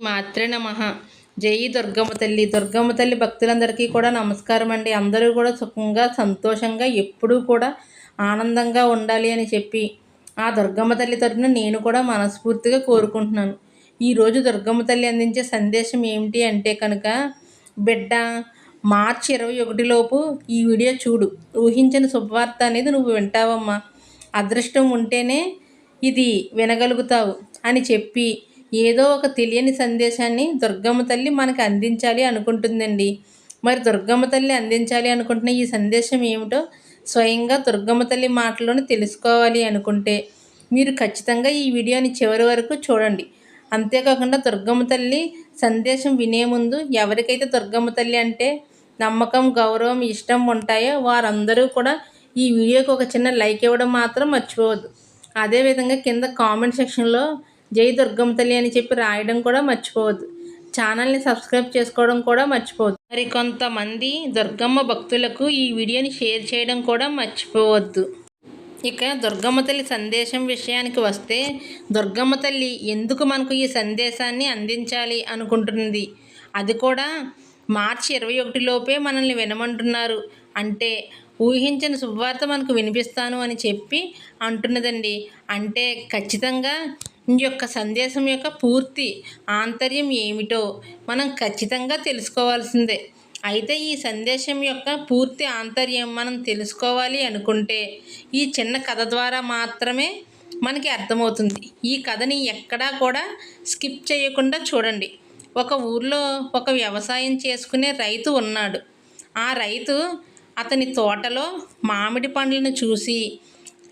మాత్రే నమ. జై దుర్గమ్మ తల్లి. దుర్గమ్మ తల్లి భక్తులందరికీ కూడా నమస్కారం అండి. అందరూ కూడా సుఖంగా సంతోషంగా ఎప్పుడూ కూడా ఆనందంగా ఉండాలి అని చెప్పి ఆ దుర్గమ్మ తల్లి తరపున నేను కూడా మనస్ఫూర్తిగా కోరుకుంటున్నాను. ఈరోజు దుర్గమ్మ తల్లి అందించే సందేశం ఏమిటి అంటే కనుక బిడ్డ మార్చి ఇరవై ఒకటిలోపు ఈ వీడియో చూడు. ఊహించిన శుభవార్త అనేది నువ్వు వింటావమ్మా. అదృష్టం ఉంటేనే ఇది వినగలుగుతావు అని చెప్పి ఏదో ఒక తెలియని సందేశాన్ని దుర్గమ్మ తల్లి మనకు అందించాలి అనుకుంటుందండి. మరి దుర్గమ్మ తల్లి అందించాలి అనుకుంటున్న ఈ సందేశం ఏమిటో స్వయంగా దుర్గమ్మ తల్లి మాటలోనే తెలుసుకోవాలి అనుకుంటే మీరు ఖచ్చితంగా ఈ వీడియోని చివరి వరకు చూడండి. అంతేకాకుండా దుర్గమ్మ తల్లి సందేశం వినే ముందు ఎవరికైతే దుర్గమ్మ తల్లి అంటే నమ్మకం గౌరవం ఇష్టం ఉంటాయో వారందరూ కూడా ఈ వీడియోకి ఒక చిన్న లైక్ ఇవ్వడం మాత్రం మర్చిపోవద్దు. అదేవిధంగా కింద కామెంట్ సెక్షన్లో జై దుర్గమ్మ తల్లి అని చెప్పి రాయడం కూడా మర్చిపోవద్దు. ఛానల్ని సబ్స్క్రైబ్ చేసుకోవడం కూడా మర్చిపోవద్దు. మరి కొంతమంది దుర్గమ్మ భక్తులకు ఈ వీడియోని షేర్ చేయడం కూడా మర్చిపోవద్దు. ఇక దుర్గమ్మ తల్లి సందేశం విషయానికి వస్తే దుర్గమ్మ తల్లి ఎందుకు మనకు ఈ సందేశాన్ని అందించాలి అనుకుంటుంది అది కూడా మార్చి ఇరవై ఒకటిలోపే మనల్ని వినమంటున్నారు. అంటే ఊహించిన శుభవార్త మనకు వినిపిస్తాను అని చెప్పి అంటున్నదండి. అంటే ఖచ్చితంగా యొక్క సందేశం యొక్క పూర్తి ఆంతర్యం ఏమిటో మనం ఖచ్చితంగా తెలుసుకోవాల్సిందే. అయితే ఈ సందేశం యొక్క పూర్తి ఆంతర్యం మనం తెలుసుకోవాలి అనుకుంటే ఈ చిన్న కథ ద్వారా మాత్రమే మనకి అర్థమవుతుంది. ఈ కథని ఎక్కడా కూడా స్కిప్ చేయకుండా చూడండి. ఒక ఊర్లో ఒక వ్యవసాయం చేసుకునే రైతు ఉన్నాడు. ఆ రైతు అతని తోటలో మామిడి పండ్లను చూసి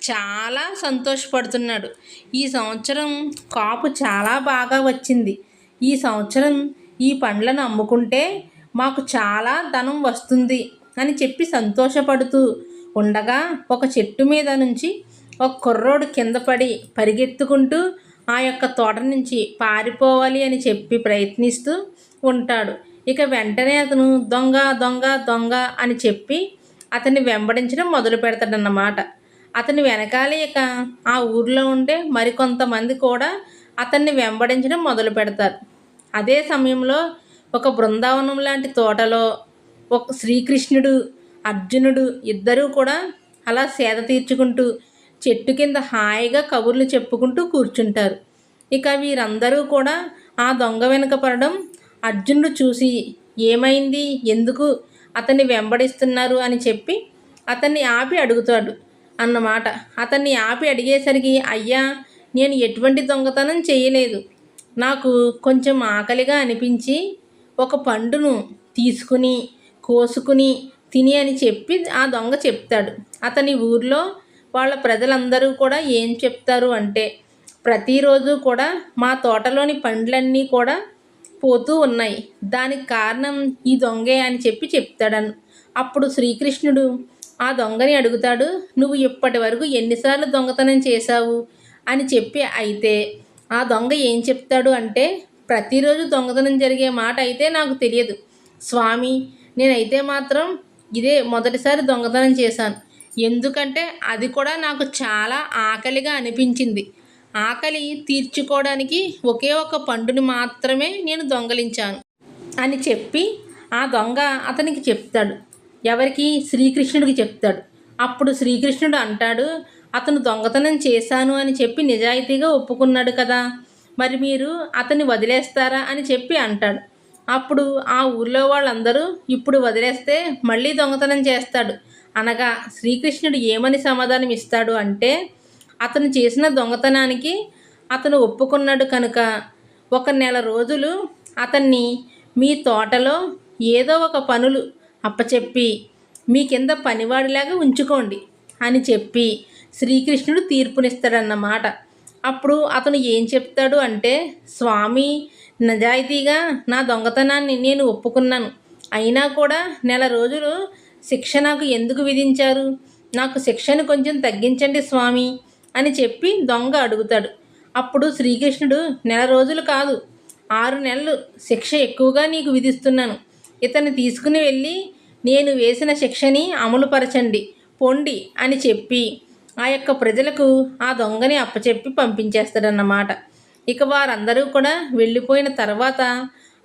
చాలా సంతోషపడుతున్నాడు. ఈ సంవత్సరం కాపు చాలా బాగా వచ్చింది. ఈ సంవత్సరం ఈ పండ్లను అమ్ముకుంటే మాకు చాలా ధనం వస్తుంది అని చెప్పి సంతోషపడుతూ ఉండగా ఒక చెట్టు మీద నుంచి ఒక కుర్రోడు కింద పడి పరిగెత్తుకుంటూ ఆ యొక్క తోట నుంచి పారిపోవాలి అని చెప్పి ప్రయత్నిస్తూ ఉంటాడు. ఇక వెంటనే అతను దొంగ దొంగ దొంగ అని చెప్పి అతన్ని వెంబడించడం మొదలు పెడతాడన్నమాట అతని వెనకాలే ఇక ఆ ఊర్లో ఉండే మరికొంతమంది కూడా అతన్ని వెంబడించడం మొదలు పెడతారు. అదే సమయంలో ఒక బృందావనం లాంటి తోటలో ఒక శ్రీకృష్ణుడు అర్జునుడు ఇద్దరూ కూడా అలా సేద తీర్చుకుంటూ చెట్టు కింద హాయిగా కబుర్లు చెప్పుకుంటూ కూర్చుంటారు. ఇక వీరందరూ కూడా ఆ దొంగ వెనుక పడడం అర్జునుడు చూసి ఏమైంది? ఎందుకు అతన్ని వెంబడిస్తున్నారు అని చెప్పి అతన్ని ఆపి అడుగుతాడు. అన్నమాట. అతన్ని ఆపి అడిగేసరికి అయ్యా నేను ఎటువంటి దొంగతనం చేయలేదు. నాకు కొంచెం ఆకలిగా అనిపించి ఒక పండును తీసుకుని కోసుకుని తిని అని చెప్పి ఆ దొంగ చెప్తాడు. అతని ఊర్లో వాళ్ళ ప్రజలందరూ కూడా ఏం చెప్తారు అంటే ప్రతిరోజు కూడా మా తోటలోని పండ్లన్నీ కూడా పోతూ ఉన్నాయి. దానికి కారణం ఈ దొంగే అని చెప్పి చెప్తాడను. అప్పుడు శ్రీకృష్ణుడు ఆ దొంగని అడుగుతాడు నువ్వు ఇప్పటి వరకు ఎన్నిసార్లు దొంగతనం చేశావు? అని చెప్పి అయితే ఆ దొంగ ఏం చెప్తాడు అంటే ప్రతిరోజు దొంగతనం జరిగే మాట అయితే నాకు తెలియదు. స్వామి నేనైతే మాత్రం ఇదే మొదటిసారి దొంగతనం చేశాను. ఎందుకంటే అది కూడా నాకు చాలా ఆకలిగా అనిపించింది. ఆకలి తీర్చుకోవడానికి ఒకే ఒక పండుని మాత్రమే నేను దొంగలించాను. అని చెప్పి ఆ దొంగ అతనికి చెప్తాడు. ఎవరికి? శ్రీకృష్ణుడికి చెప్తాడు. అప్పుడు శ్రీకృష్ణుడు అంటాడు అతను దొంగతనం చేశాను అని చెప్పి నిజాయితీగా ఒప్పుకున్నాడు కదా. మరి మీరు అతన్ని వదిలేస్తారా అని చెప్పి అంటాడు. అప్పుడు ఆ ఊర్లో వాళ్ళందరూ ఇప్పుడు వదిలేస్తే మళ్ళీ దొంగతనం చేస్తాడు. అనగా శ్రీకృష్ణుడు ఏమని సమాధానం ఇస్తాడు అంటే అతను చేసిన దొంగతనానికి అతను ఒప్పుకున్నాడు కనుక ఒక నెల రోజులు అతన్ని మీ తోటలో ఏదో ఒక పనులు అప్పచెప్పి మీ కింద పనివాడిలాగా ఉంచుకోండి అని చెప్పి శ్రీకృష్ణుడు తీర్పునిస్తాడన్నమాట. అప్పుడు అతను ఏం చెప్తాడు అంటే స్వామి నిజాయితీగా నా దొంగతనాన్ని నేను ఒప్పుకున్నాను. అయినా కూడా నెల రోజులు శిక్ష నాకు ఎందుకు విధించారు? నాకు శిక్షను కొంచెం తగ్గించండి స్వామి అని చెప్పి దొంగ అడుగుతాడు. అప్పుడు శ్రీకృష్ణుడు నెల రోజులు కాదు ఆరు నెలలు శిక్ష ఎక్కువగా నీకు విధిస్తున్నాను. ఇతన్ని తీసుకుని వెళ్ళి నేను వేసిన శిక్షని అమలుపరచండి పొండి అని చెప్పి ఆ యొక్క ప్రజలకు ఆ దొంగని అప్పచెప్పి పంపించేస్తాడన్నమాట. ఇక వారందరూ కూడా వెళ్ళిపోయిన తర్వాత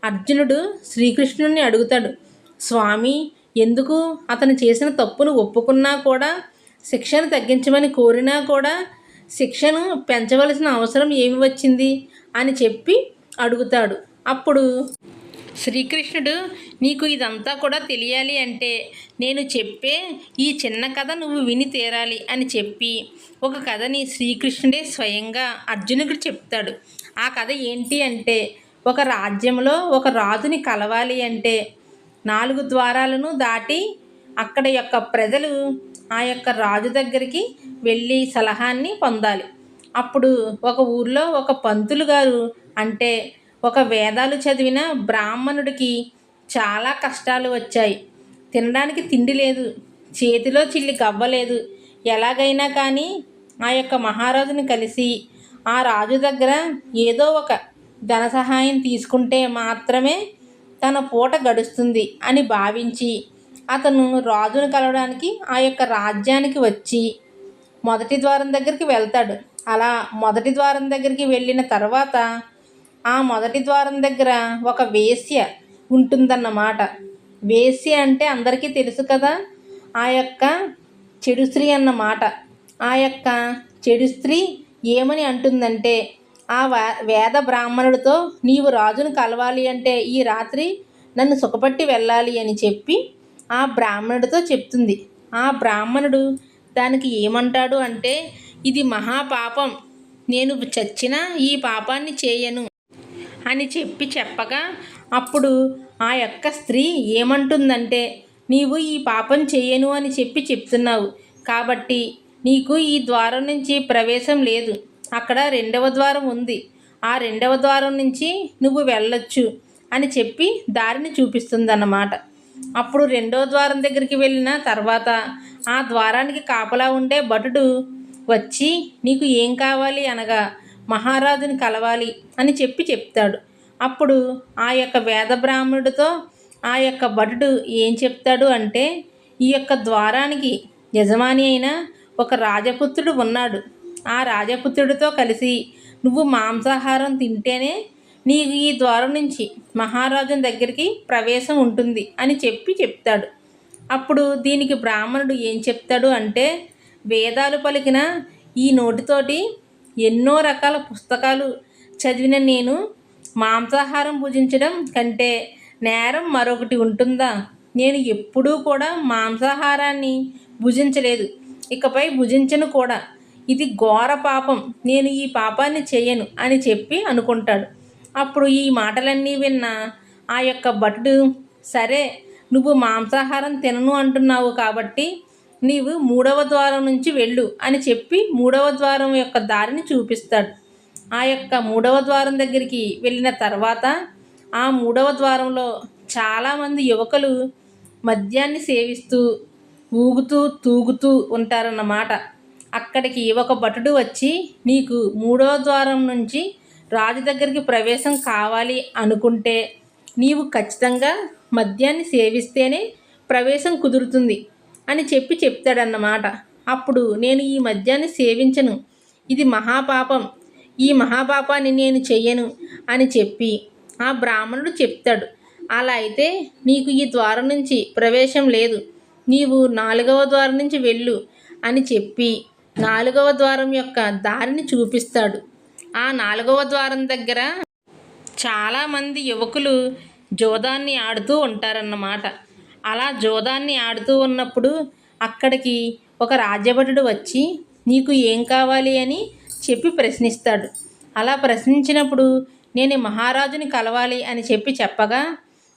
అర్జునుడు శ్రీకృష్ణుని అడుగుతాడు స్వామి ఎందుకు అతను చేసిన తప్పును ఒప్పుకున్నా కూడా శిక్షను తగ్గించమని కోరినా కూడా శిక్షను పెంచవలసిన అవసరం ఏమి వచ్చింది అని చెప్పి అడుగుతాడు. అప్పుడు శ్రీకృష్ణుడు నీకు ఇదంతా కూడా తెలియాలి అంటే నేను చెప్పే ఈ చిన్న కథ నువ్వు విని తీరాలి అని చెప్పి ఒక కథని శ్రీకృష్ణుడే స్వయంగా అర్జునుడు చెప్తాడు. ఆ కథ ఏంటి అంటే ఒక రాజ్యంలో ఒక రాజుని కలవాలి అంటే నాలుగు ద్వారాలను దాటి అక్కడ యొక్క ప్రజలు ఆ యొక్క రాజు దగ్గరికి వెళ్ళి సలహాన్ని పొందాలి. అప్పుడు ఒక ఊర్లో ఒక పంతులు గారు అంటే ఒక వేదాలు చదివిన బ్రాహ్మణుడికి చాలా కష్టాలు వచ్చాయి. తినడానికి తిండి లేదు. చేతిలో చిల్లి గవ్వలేదు ఎలాగైనా కానీ ఆ యొక్క మహారాజుని కలిసి ఆ రాజు దగ్గర ఏదో ఒక ధన సహాయం తీసుకుంటే మాత్రమే తన పూట గడుస్తుంది అని భావించి అతను రాజును కలవడానికి ఆ యొక్క రాజ్యానికి వచ్చి మొదటి ద్వారం దగ్గరికి వెళ్తాడు. అలా మొదటి ద్వారం దగ్గరికి వెళ్ళిన తర్వాత ఆ మొదటి ద్వారం దగ్గర ఒక వేశ్య ఉంటుందన్నమాట. వేసి అంటే అందరికీ తెలుసు కదా ఆ యొక్క చెడు స్త్రీ అన్నమాట. ఆ యొక్క చెడు స్త్రీ ఏమని అంటుందంటే ఆ వేద బ్రాహ్మణుడితో నీవు రాజును కలవాలి అంటే ఈ రాత్రి నన్ను సుఖపట్టి వెళ్ళాలి అని చెప్పి ఆ బ్రాహ్మణుడితో చెప్తుంది. ఆ బ్రాహ్మణుడు దానికి ఏమంటాడు అంటే ఇది మహాపాపం. నేను చచ్చినా ఈ పాపాన్ని చేయను అని చెప్పి చెప్పగా అప్పుడు ఆ యొక్క స్త్రీ ఏమంటుందంటే నీవు ఈ పాపం చేయను అని చెప్పి చెప్తున్నావు. కాబట్టి నీకు ఈ ద్వారం నుంచి ప్రవేశం లేదు. అక్కడ రెండవ ద్వారం ఉంది. ఆ రెండవ ద్వారం నుంచి నువ్వు వెళ్ళొచ్చు అని చెప్పి దారిని చూపిస్తుందన్నమాట. అప్పుడు రెండవ ద్వారం దగ్గరికి వెళ్ళిన తర్వాత ఆ ద్వారానికి కాపలా ఉండే భటుడు వచ్చి నీకు ఏం కావాలి అనగా మహారాజుని కలవాలి అని చెప్పి చెప్తాడు. అప్పుడు ఆ యొక్క వేద బ్రాహ్మణుడితో ఆ యొక్క భటుడు ఏం చెప్తాడు అంటే ఈ యొక్క ద్వారానికి యజమాని అయిన ఒక రాజపుత్రుడు ఉన్నాడు. ఆ రాజపుత్రుడితో కలిసి నువ్వు మాంసాహారం తింటేనే నీకు ఈ ద్వారం నుంచి మహారాజుని దగ్గరికి ప్రవేశం ఉంటుంది అని చెప్పి చెప్తాడు. అప్పుడు దీనికి బ్రాహ్మణుడు ఏం చెప్తాడు అంటే వేదాలు పలికిన ఈ నోటితోటి ఎన్నో రకాల పుస్తకాలు చదివిన నేను మాంసాహారం భుజించడం కంటే నేరం మరొకటి ఉంటుందా? నేను ఎప్పుడూ కూడా మాంసాహారాన్ని భుజించలేదు. ఇకపై భుజించను కూడా. ఇది ఘోర పాపం. నేను ఈ పాపాన్ని చేయను అని చెప్పి అనుకుంటాడు. అప్పుడు ఈ మాటలన్నీ విన్న ఆ యొక్క భటుడు సరే నువ్వు మాంసాహారం తినను అంటున్నావు కాబట్టి నీవు మూడవ ద్వారం నుంచి వెళ్ళు అని చెప్పి మూడవ ద్వారం యొక్క దారిని చూపిస్తాడు. ఆ యొక్క మూడవ ద్వారం దగ్గరికి వెళ్ళిన తర్వాత ఆ మూడవ ద్వారంలో చాలామంది యువకులు మద్యాన్ని సేవిస్తూ ఊగుతూ తూగుతూ ఉంటారన్నమాట. అక్కడికి ఒక భటుడు వచ్చి నీకు మూడవ ద్వారం నుంచి రాజు దగ్గరికి ప్రవేశం కావాలి అనుకుంటే నీవు ఖచ్చితంగా మద్యాన్ని సేవిస్తేనే ప్రవేశం కుదురుతుంది అని చెప్పి చెప్తాడన్నమాట. అప్పుడు నేను ఈ మద్యాన్ని సేవించను. ఇది మహాపాపం. ఈ మహాపాపాన్ని నేను చెయ్యను అని చెప్పి ఆ బ్రాహ్మణుడు చెప్తాడు. అలా అయితే నీకు ఈ ద్వారం నుంచి ప్రవేశం లేదు. నీవు నాలుగవ ద్వారం నుంచి వెళ్ళు అని చెప్పి నాలుగవ ద్వారం యొక్క దారిని చూపిస్తాడు. ఆ నాలుగవ ద్వారం దగ్గర చాలామంది యువకులు జోదాన్ని ఆడుతూ ఉంటారన్నమాట. అలా జోదాన్ని ఆడుతూ ఉన్నప్పుడు అక్కడికి ఒక రాజ్యభటుడు వచ్చి నీకు ఏం కావాలి? అని చెప్పి ప్రశ్నిస్తాడు. అలా ప్రశ్నించినప్పుడు నేను మహారాజుని కలవాలి అని చెప్పి చెప్పగా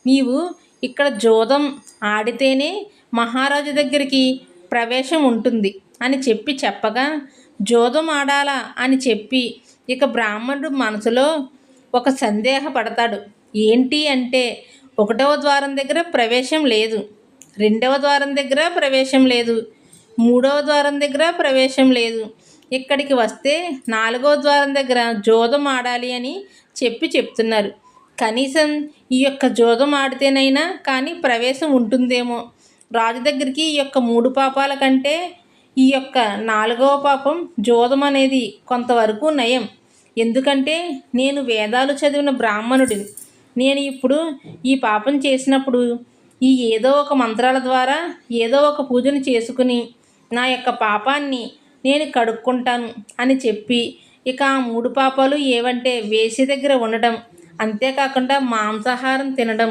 నీవు ఇక్కడ జోదం ఆడితేనే మహారాజు దగ్గరికి ప్రవేశం ఉంటుంది అని చెప్పి చెప్పగా జోదం ఆడాలా అని చెప్పి ఇక బ్రాహ్మణుడు మనసులో ఒక సందేహపడతాడు. ఏంటి అంటే ఒకటవ ద్వారం దగ్గర ప్రవేశం లేదు రెండవ ద్వారం దగ్గర ప్రవేశం లేదు మూడవ ద్వారం దగ్గర ప్రవేశం లేదు ఇక్కడికి వస్తే నాలుగో ద్వారం దగ్గర జోదం ఆడాలి అని చెప్పి చెప్తున్నారు. కనీసం ఈ యొక్క జోదం ఆడితేనైనా కానీ ప్రవేశం ఉంటుందేమో. రాజు దగ్గరికి ఈ యొక్క మూడు పాపాల కంటే ఈ యొక్క నాలుగవ పాపం జోదం అనేది కొంతవరకు నయం. ఎందుకంటే నేను వేదాలు చదివిన బ్రాహ్మణుడిని. నేను ఇప్పుడు ఈ పాపం చేసినప్పుడు ఈ ఏదో ఒక మంత్రాల ద్వారా ఏదో ఒక పూజను చేసుకుని నా యొక్క పాపాన్ని నేను కడుక్కుంటాను అని చెప్పి ఇక ఆ మూడు పాపాలు ఏవంటే వేసి దగ్గర ఉండడం అంతేకాకుండా మాంసాహారం తినడం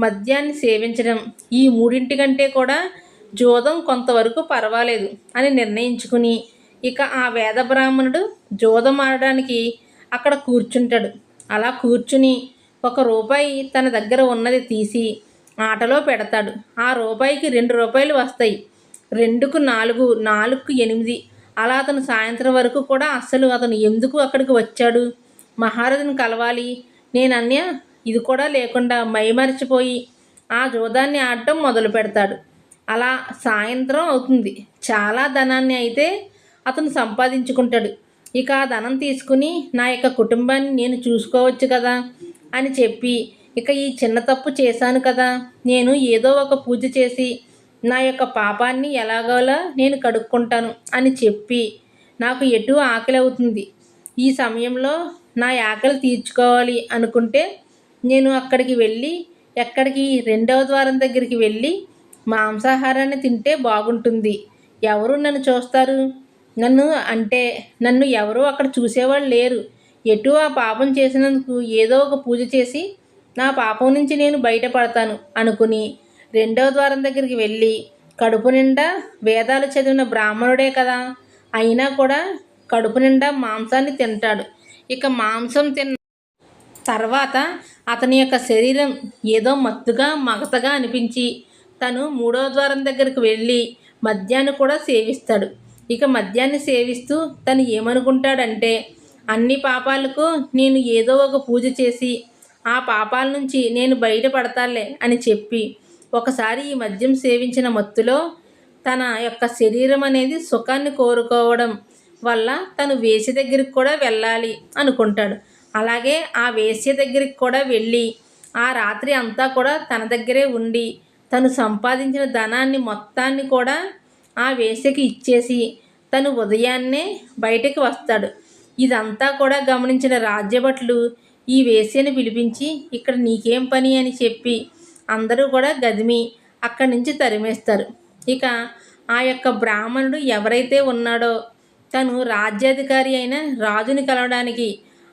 మద్యాన్ని సేవించడం ఈ మూడింటి కంటే కూడా జోదం కొంతవరకు పర్వాలేదు అని నిర్ణయించుకుని ఇక ఆ వేద బ్రాహ్మణుడు జోదం ఆడడానికి అక్కడ కూర్చుంటాడు. అలా కూర్చుని ఒక రూపాయి తన దగ్గర ఉన్నది తీసి ఆటలో పెడతాడు. ఆ రూపాయికి రెండు రూపాయలు వస్తాయి. రెండుకు నాలుగు నాలుగుకు ఎనిమిది అలా అతను సాయంత్రం వరకు కూడా అస్సలు అతను ఎందుకు అక్కడికి వచ్చాడు? మహారాజుని కలవాలి. నేను అన్య ఇది కూడా లేకుండా మైమరిచిపోయి ఆ జూదాన్ని ఆడటం మొదలు పెడతాడు. అలా సాయంత్రం అవుతుంది. చాలా ధనాన్ని అయితే అతను సంపాదించుకుంటాడు. ఇక ఆ ధనం తీసుకుని నా యొక్క కుటుంబాన్ని నేను చూసుకోవచ్చు కదా అని చెప్పి ఇక ఈ చిన్న తప్పు చేశాను కదా నేను ఏదో ఒక పూజ చేసి నా యొక్క పాపాన్ని ఎలాగోలా నేను కడుక్కుంటాను అని చెప్పి నాకు ఎటు ఆకలి అవుతుంది. ఈ సమయంలో నా ఆకలి తీర్చుకోవాలి అనుకుంటే నేను అక్కడికి వెళ్ళి ఎక్కడికి రెండవ ద్వారం దగ్గరికి వెళ్ళి మాంసాహారాన్ని తింటే బాగుంటుంది. ఎవరు నన్ను చూస్తారు? నన్ను అంటే నన్ను ఎవరు అక్కడ చూసేవాళ్ళు లేరు. ఎటు ఆ పాపం చేసినందుకు ఏదో ఒక పూజ చేసి నా పాపం నుంచి నేను బయటపడతాను అనుకుని రెండవ ద్వారం దగ్గరికి వెళ్ళి కడుపు నిండా వేదాలు చదివిన బ్రాహ్మణుడే కదా. అయినా కూడా కడుపు నిండా మాంసాన్ని తింటాడు. ఇక మాంసం తిన్న తర్వాత అతని యొక్క శరీరం ఏదో మత్తుగా మగతగా అనిపించి తను మూడవ ద్వారం దగ్గరికి వెళ్ళి మద్యాన్ని కూడా సేవిస్తాడు. ఇక మద్యాన్ని సేవిస్తూ తను ఏమనుకుంటాడంటే అన్ని పాపాలకు నేను ఏదో ఒక పూజ చేసి ఆ పాపాల నుంచి నేను బయటపడతాలే అని చెప్పి ఒకసారి ఈ మద్యం సేవించిన మత్తులో తన యొక్క శరీరం అనేది సుఖాన్ని కోరుకోవడం వల్ల తను వేసి దగ్గరికి కూడా వెళ్ళాలి అనుకుంటాడు. అలాగే ఆ వేశ్య దగ్గరికి కూడా వెళ్ళి ఆ రాత్రి అంతా కూడా తన దగ్గరే ఉండి తను సంపాదించిన ధనాన్ని మొత్తాన్ని కూడా ఆ వేశ్యకి ఇచ్చేసి తను ఉదయాన్నే బయటకు వస్తాడు. ఇదంతా కూడా గమనించిన రాజ్యభట్లు ఈ వేశ్యను పిలిపించి ఇక్కడ నీకేం పని? అని చెప్పి అందరూ కూడా గదిమి అక్కడి నుంచి తరిమేస్తారు. ఇక ఆ యొక్క బ్రాహ్మణుడు ఎవరైతే ఉన్నాడో తను రాజ్యాధికారి అయిన రాజుని కలవడానికి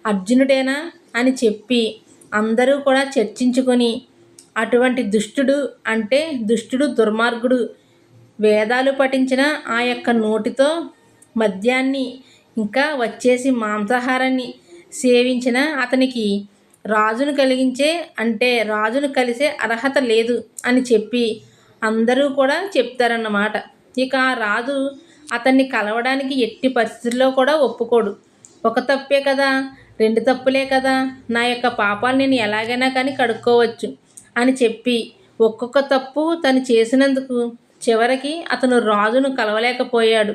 అర్జునుడేనా అని చెప్పి అందరూ కూడా చర్చించుకొని అటువంటి దుష్టుడు అంటే దుష్టుడు దుర్మార్గుడు వేదాలు పఠించిన ఆ యొక్క నోటితో మద్యాన్ని ఇంకా వచ్చేసి మాంసాహారాన్ని సేవించిన అతనికి రాజును కలిగించే అంటే రాజును కలిసే అర్హత లేదు అని చెప్పి అందరూ కూడా చెప్తారన్నమాట. ఇక ఆ రాజు అతన్ని కలవడానికి ఎట్టి పరిస్థితుల్లో కూడా ఒప్పుకోడు. ఒక తప్పే కదా రెండు తప్పులే కదా నా యొక్క పాపాలు నేను ఎలాగైనా కానీ కడుక్కోవచ్చు అని చెప్పి ఒక్కొక్క తప్పు తను చేసినందుకు చివరికి అతను రాజును కలవలేకపోయాడు.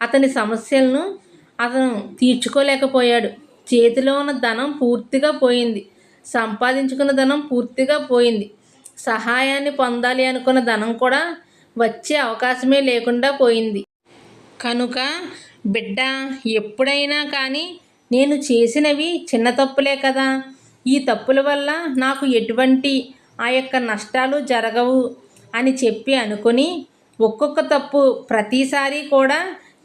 అతని సమస్యలను అతను తీర్చుకోలేకపోయాడు. చేతిలో ఉన్న ధనం పూర్తిగా పోయింది. సంపాదించుకున్న ధనం పూర్తిగా పోయింది. సహాయాన్ని పొందాలి అనుకున్న ధనం కూడా వచ్చే అవకాశమే లేకుండా పోయింది. కనుక బిడ్డ ఎప్పుడైనా కానీ నేను చేసినవి చిన్న తప్పులే కదా. ఈ తప్పుల వల్ల నాకు ఎటువంటి ఆ యొక్క నష్టాలు జరగవు అని చెప్పి అనుకొని ఒక్కొక్క తప్పు ప్రతిసారి కూడా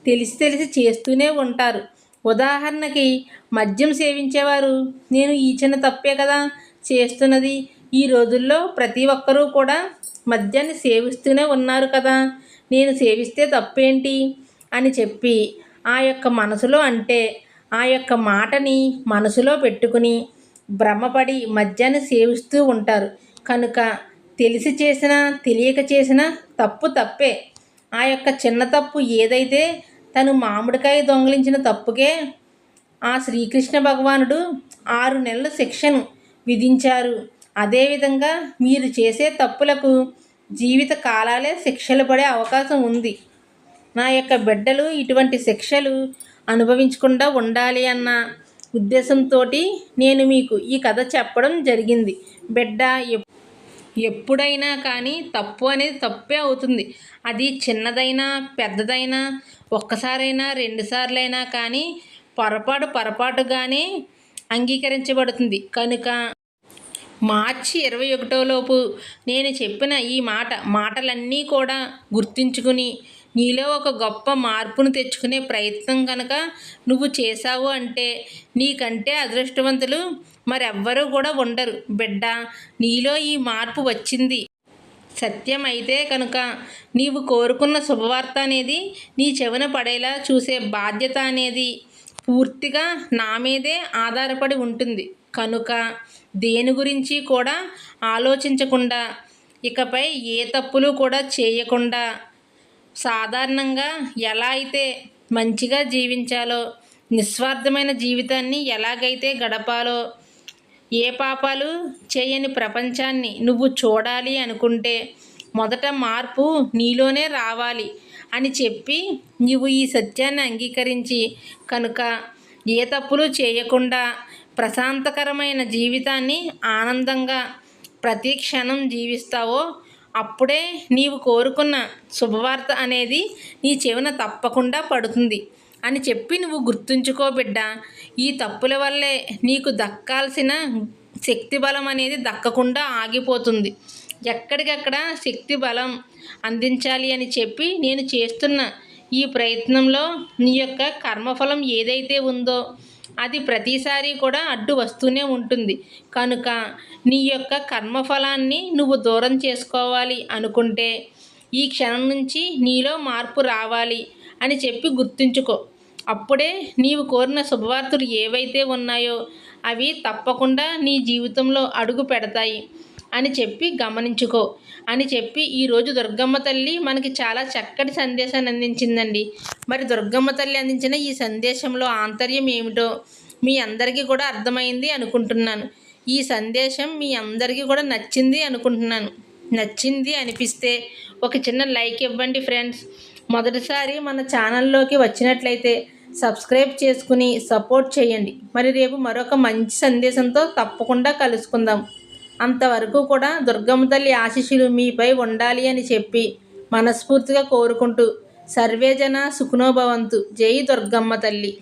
తెలిసి తెలిసి చేస్తూనే ఉంటారు. ఉదాహరణకి మద్యం సేవించేవారు నేను ఈ చిన్న తప్పే కదా చేస్తున్నది. ఈ రోజుల్లో ప్రతి ఒక్కరూ కూడా మద్యాన్ని సేవిస్తూనే ఉన్నారు కదా. నేను సేవిస్తే తప్పేంటి? అని చెప్పి ఆ యొక్క మనసులో అంటే ఆ యొక్క మాటని మనసులో పెట్టుకుని భ్రమపడి మద్యాన్ని సేవిస్తూ ఉంటారు. కనుక తెలిసి చేసినా తెలియక చేసినా తప్పు తప్పే. ఆ యొక్క చిన్న తప్పు ఏదైతే తను మామిడికాయ దొంగిలించిన తప్పుకే ఆ శ్రీకృష్ణ భగవానుడు ఆరు నెలల శిక్షను విధించారు. అదేవిధంగా మీరు చేసే తప్పులకు జీవిత కాలాలే శిక్షలు పడే అవకాశం ఉంది. నా యొక్క బిడ్డలు ఇటువంటి శిక్షలు అనుభవించకుండా ఉండాలి అన్న ఉద్దేశంతో నేను మీకు ఈ కథ చెప్పడం జరిగింది. బిడ్డ ఎప్పుడైనా కానీ తప్పు అనేది తప్పే అవుతుంది. అది చిన్నదైనా పెద్దదైనా ఒక్కసారైనా రెండుసార్లైనా కానీ పొరపాటు పొరపాటుగానే అంగీకరించబడుతుంది. కనుక మార్చి ఇరవై ఒకటో లోపు నేను చెప్పిన ఈ మాట మాటలన్నీ కూడా గుర్తించుకుని నీలో ఒక గొప్ప మార్పును తెచ్చుకునే ప్రయత్నం కనుక నువ్వు చేశావు అంటే నీకంటే అదృష్టవంతులు మరెవ్వరూ కూడా ఉండరు. బిడ్డ నీలో ఈ మార్పు వచ్చింది. సత్యం అయితే కనుక నీవు కోరుకున్న శుభవార్త అనేది నీ చెవిన పడేలా చూసే బాధ్యత అనేది పూర్తిగా నా మీదే ఆధారపడి ఉంటుంది. కనుక దేని గురించి కూడా ఆలోచించకుండా ఇకపై ఏ తప్పులు కూడా చేయకుండా సాధారణంగా ఎలా అయితే మంచిగా జీవించాలో నిస్వార్థమైన జీవితాన్ని ఎలాగైతే గడపాలో ఏ పాపాలు చేయని ప్రపంచాన్ని నువ్వు చూడాలి అనుకుంటే మొదట మార్పు నీలోనే రావాలి అని చెప్పి నువ్వు ఈ సత్యాన్ని అంగీకరించి కనుక ఏ తప్పులు చేయకుండా ప్రశాంతకరమైన జీవితాన్ని ఆనందంగా ప్రతి క్షణం జీవిస్తావో అప్పుడే నీవు కోరుకున్న శుభవార్త అనేది నీ చెవిన తప్పకుండా పడుతుంది. అని చెప్పి నువ్వు గుర్తుంచుకో బిడ్డ. ఈ తప్పుల వల్లే నీకు దక్కాల్సిన శక్తి బలం అనేది దక్కకుండా ఆగిపోతుంది. ఎక్కడికక్కడ శక్తి బలం అందించాలి అని చెప్పి నేను చేస్తున్న ఈ ప్రయత్నంలో నీ యొక్క కర్మఫలం ఏదైతే ఉందో అది ప్రతిసారి కూడా అడ్డు వస్తూనే ఉంటుంది. కనుక నీ యొక్క కర్మఫలాన్ని నువ్వు దూరం చేసుకోవాలి అనుకుంటే ఈ క్షణం నుంచి నీలో మార్పు రావాలి అని చెప్పి గుర్తుంచుకో. అప్పుడే నీవు కోరిన శుభవార్తలు ఏవైతే ఉన్నాయో అవి తప్పకుండా నీ జీవితంలో అడుగు పెడతాయి. అని చెప్పి గమనించుకో. అని చెప్పి ఈరోజు దుర్గమ్మ తల్లి మనకి చాలా చక్కటి సందేశాన్ని అందించిందండి. మరి దుర్గమ్మ తల్లి అందించిన ఈ సందేశంలో ఆంతర్యం ఏమిటో మీ అందరికీ కూడా అర్థమైంది అనుకుంటున్నాను. ఈ సందేశం మీ అందరికీ కూడా నచ్చింది అనుకుంటున్నాను. నచ్చింది అనిపిస్తే ఒక చిన్న లైక్ ఇవ్వండి ఫ్రెండ్స్. మొదటిసారి మన ఛానల్లోకి వచ్చినట్లయితే సబ్స్క్రైబ్ చేసుకుని సపోర్ట్ చేయండి. మరి రేపు మరొక మంచి సందేశంతో తప్పకుండా కలుసుకుందాం. అంతవరకు కూడా దుర్గమ్మ తల్లి ఆశీస్సులు మీపై ఉండాలి అని చెప్పి మనస్ఫూర్తిగా కోరుకుంటూ సర్వేజన సుఖనోభవంతు జై దుర్గమ్మ తల్లి.